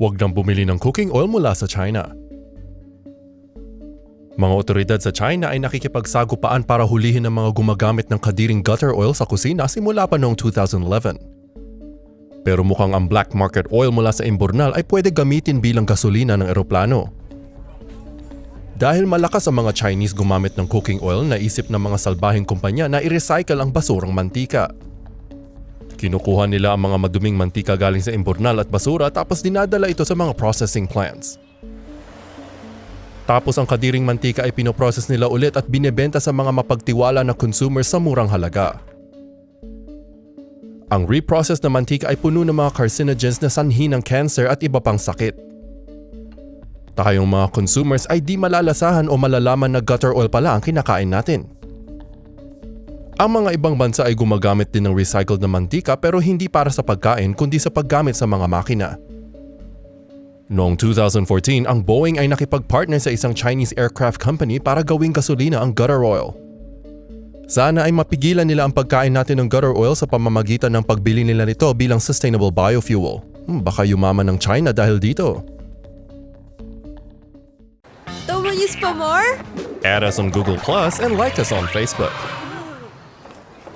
Huwag nang bumili ng cooking oil mula sa China. Mga otoridad sa China ay nakikipagsagupaan para hulihin ang mga gumagamit ng kadiring gutter oil sa kusina simula pa noong 2011. Pero mukhang ang black market oil mula sa imburnal ay pwede gamitin bilang gasolina ng eroplano. Dahil malakas ang mga Chinese gumamit ng cooking oil, naisip ng mga salbahing kumpanya na i-recycle ang basurang mantika. Kinukuha nila ang mga maduming mantika galing sa imburnal at basura tapos dinadala ito sa mga processing plants. Tapos ang kadiring mantika ay pinoprocess nila ulit at binebenta sa mga mapagtiwala na consumers sa murang halaga. Ang reprocessed na mantika ay puno ng mga carcinogens na sanhi ng cancer at iba pang sakit. Tayong mga consumers ay di malalasahan o malalaman na gutter oil pala ang kinakain natin. Ang mga ibang bansa ay gumagamit din ng recycled na mantika pero hindi para sa pagkain kundi sa paggamit sa mga makina. Noong 2014, ang Boeing ay nakipag-partner sa isang Chinese aircraft company para gawing gasolina ang gutter oil. Sana ay mapigilan nila ang pagkain natin ng gutter oil sa pamamagitan ng pagbili nila nito bilang sustainable biofuel. Hmm, baka yumaman ng China dahil dito. Tomo News pa more? Add us on Google Plus and like us on Facebook.